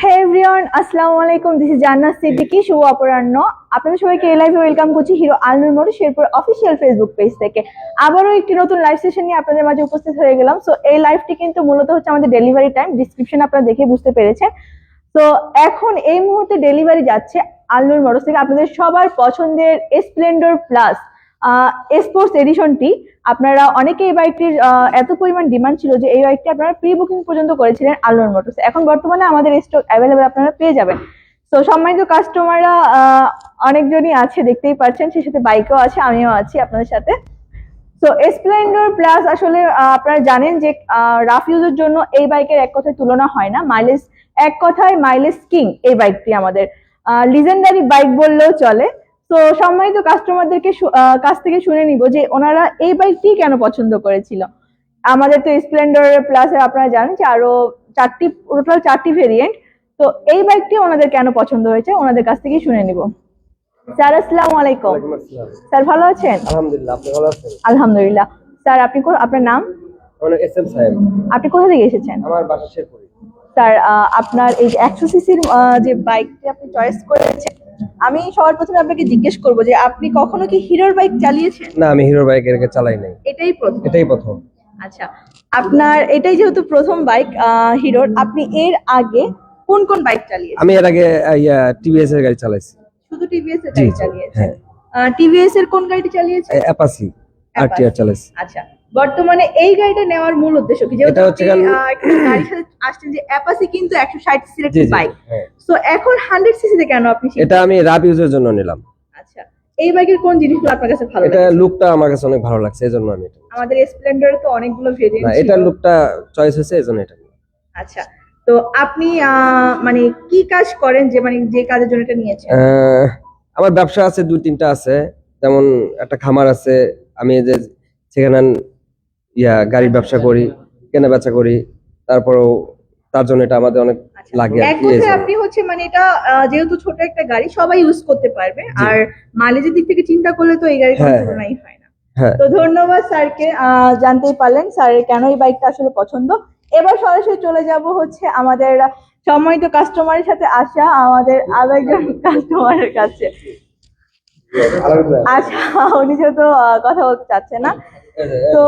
হে everyone আসসালামু আলাইকুম this is জান্নাত সিদ্দিকী শুভ অপরাহ্ন আপনাদের সবাইকে এই লাইভে ওয়েলকাম করছি Hero Alnur motor Sherpur official Facebook page থেকে। আবারও একটি নতুন লাইভ সেশন নিয়ে আপনাদের মাঝে উপস্থিত হয়ে গেলাম। সো এই লাইভটি কিন্তু মূলত হচ্ছে আমাদের ডেলিভারি টাইম ডিসক্রিপশন আপনারা দেখে বুঝতে পেরেছেন। তো এখন এই মুহূর্তে ডেলিভারি যাচ্ছে আলনুর মোটরস থেকে। আপনাদের সবার পছন্দের স্প্লেন্ডর প্লাস স্পোর্টস এডিশনটি আপনারা অনেকে এই বাইকটির এত পরিমাণ ডিমান্ড ছিল যে এই বাইকটি আপনারা প্রি বুকিং পর্যন্ত করেছিলেন আলোর মোটরস এখন বর্তমানে আমাদের স্টক অ্যাভেলেবেল আপনারা পেয়ে যাবেন। তো সম্মানিত কাস্টমাররা অনেকজনই আছে, দেখতেই পাচ্ছেন, সেই সাথে বাইকও আছে, আমিও আছি আপনাদের সাথে। তো স্প্লেন্ডর প্লাস আসলে আপনারা জানেন যে রাফ ইউজের জন্য এই বাইকের এক কথায় তুলনা হয় না। মাইলেজ এক কথায় মাইলেজ কিং এই বাইকটি আমাদের। লিজেন্ডারি বাইক বললেও চলে। তো সম্মানিত কাস্টমারদেরকে কাছ থেকে শুনে নিব যে ওনারা এই বাইকটি কেন পছন্দ করেছিল। আমাদের তো স্প্লেন্ডার প্লাসে আপনারা জানেন যে আরও চারটি টোটাল চারটি ভেরিয়েন্ট তো এই বাইকটি ওনাদের কেন পছন্দ হয়েছে? ওনাদের কাছ থেকে শুনে নিব। স্যার আসসালামু আলাইকুম। স্যার ভালো আছেন? আলহামদুলিল্লাহ আপনি ভালো আছেন? আলহামদুলিল্লাহ। স্যার আপনি আপনার নাম? আমার এস এম সাহেব। আপনি কোথা থেকে এসেছেন? আমার বাসা শেরপুরে। স্যার আপনার এই একশো সিসির যে বাইকটি আপনি চয়েস করেছেন আমি সবার প্রথমে আপনাকে জিজ্ঞেস করব যে আপনি কখনো কি হিরোর বাইক চালিয়েছেন? না আমি হিরো বাইক এর চালাই নাই। এটাই প্রথম। এটাই প্রথম। আচ্ছা আপনার এটাই যেহেতু প্রথম বাইক হিরোর আপনি এর আগে কোন কোন বাইক চালিয়েছেন? আমি এর আগে টিভিএস এর গাড়ি চালাইছি। শুধু টিভিএস এর গাড়ি চালিয়েছেন? হ্যাঁ। টিভিএস এর কোন গাড়িটি চালিয়েছেন? অ্যাপাসি আর টি চালাইছি। আচ্ছা বর্তমানে এই গাড়িটা নেওয়ার মূল উদ্দেশ্য কি? যেহেতু হচ্ছে গাড়ির সাথে আসছেন যে অ্যাপাসি কিন্তু একশো ষাট সিসির একটি বাইক তো এখন হান্ড্রেড সিসিতে কেন আপনি? এটা আমি রাব ইউজের জন্য নিলাম। আচ্ছা এই বাইকের কোন জিনিসগুলো আপনার কাছে ভালো এটা লুকটা আমার কাছে অনেক ভালো লাগছে এই জন্য আমি এটা আমাদের স্প্লেন্ডারে তো অনেকগুলো ভেরিয়েন্ট না এটার লুকটা চয়েস হয়েছে এই জন্য এটা। আচ্ছা তো আপনি মানে কি কাজ করেন যে মানে যে কাজের জন্য এটা নিয়েছেন? আমার ব্যবসা আছে দুই তিনটা আছে। যেমন একটা খামার আছে আমি যে সেখানে ইয়া গাড়ির ব্যবসা করি কেনা বেচা করি তারপরেও তার জন্য এটা আমাদের অনেক আচ্ছা, লাগে আর কি। আপনি হচ্ছে মানে এটা যেহেতু ছোট একটা গাড়ি সবাই ইউজ করতে পারবে। আর মাইলেজের দিক থেকে চিন্তা করলে তো এই কোনো হ্যাঁ, তুলনাই হয়। না। হ্যাঁ। তো ধন্যবাদ স্যারকে আহ, জানতেই পারলেন স্যারের কেন এই বাইকটা আসলে পছন্দ। এবার সরাসরি চলে যাব হচ্ছে আমাদের সম্মানিত কাস্টমারের সাথে আসা আমাদের আরও একজন কাস্টমারের কাছে। আচ্ছা উনি যেহেতু আহ, কথা বলতে চাচ্ছে না। তো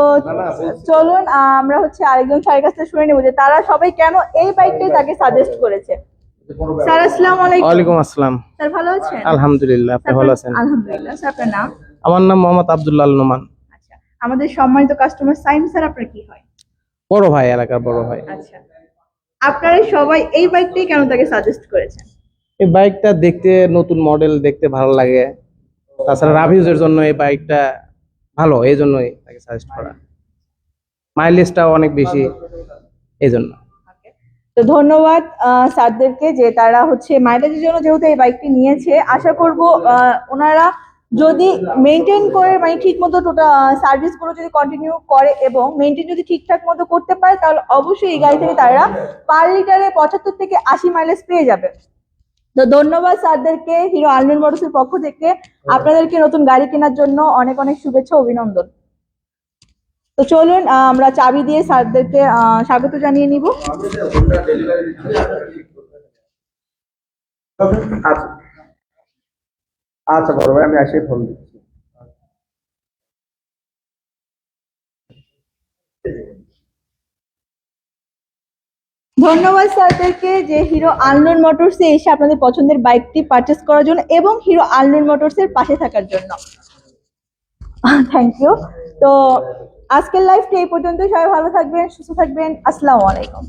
চলুন আমরা হচ্ছে আরেকজন স্যারের কাছ শুনে নেব যে তারা সবাই কেন এই বাইকটাই তাকে সাজেস্ট করেছে। স্যার আসসালামু আলাইকুম। ওয়ালাইকুম আসসালাম। স্যার ভালো আছেন? আলহামদুলিল্লাহ আপনি ভালো আছেন? আলহামদুলিল্লাহ স্যার আপনার নাম? আমার নাম মোহাম্মদ আব্দুল্লাহ আল নোমান। আচ্ছা আমাদের সম্মানিত কাস্টমার সাইম স্যার আপনার কি হয়? বড় ভাই এলাকার বড় ভাই। আচ্ছা আপনারা সবাই এই বাইকটাই কেন তাকে সাজেস্ট করেছেন? এই বাইকটা দেখতে নতুন মডেল দেখতে ভালো লাগে। তাছাড়া রাভিউজের জন্য এই বাইকটা ভালো এই জন্যই তাকে সাজেস্ট করা। মাইলেজটাও অনেক বেশি এই জন্য তো ধন্যবাদ স্যারদেরকে যে তারা হচ্ছে মাইলেজের জন্য যেহেতু এই বাইকটি নিয়েছে। আশা করব ওনারা যদি মেনটেন করে মানে ঠিক মতো টোটাল সার্ভিসগুলো যদি কন্টিনিউ করে এবং মেনটেন যদি ঠিকঠাক মতো করতে পারে, তাহলে অবশ্যই এই গাড়ি থেকে তারা পার লিটারে পঁচাত্তর থেকে আশি মাইলেজ পেয়ে যাবে। তো ধন্যবাদ স্যারদেরকে হিরো আলমিন মোটরসের পক্ষ থেকে। আপনাদেরকে নতুন গাড়ি কেনার জন্য অনেক অনেক শুভেচ্ছা অভিনন্দন। তো চলুন আমরা চাবি দিয়ে স্যারদেরকে আহ, স্বাগত জানিয়ে নিব। আচ্ছা আচ্ছা বড় ভাই আমি আসি ফোন দিচ্ছি। ধন্যবাদ স্যারদেরকে যে হিরো আলনুন মোটরসে এসে আপনাদের পছন্দের বাইকটি পারচেস করার জন্য এবং হিরো আনলোন মোটরসের পাশে থাকার জন্য। থ্যাংক ইউ তো আজকের লাইফটি এই পর্যন্ত সবাই ভালো থাকবেন, সুস্থ থাকবেন। আসসালামু আলাইকুম।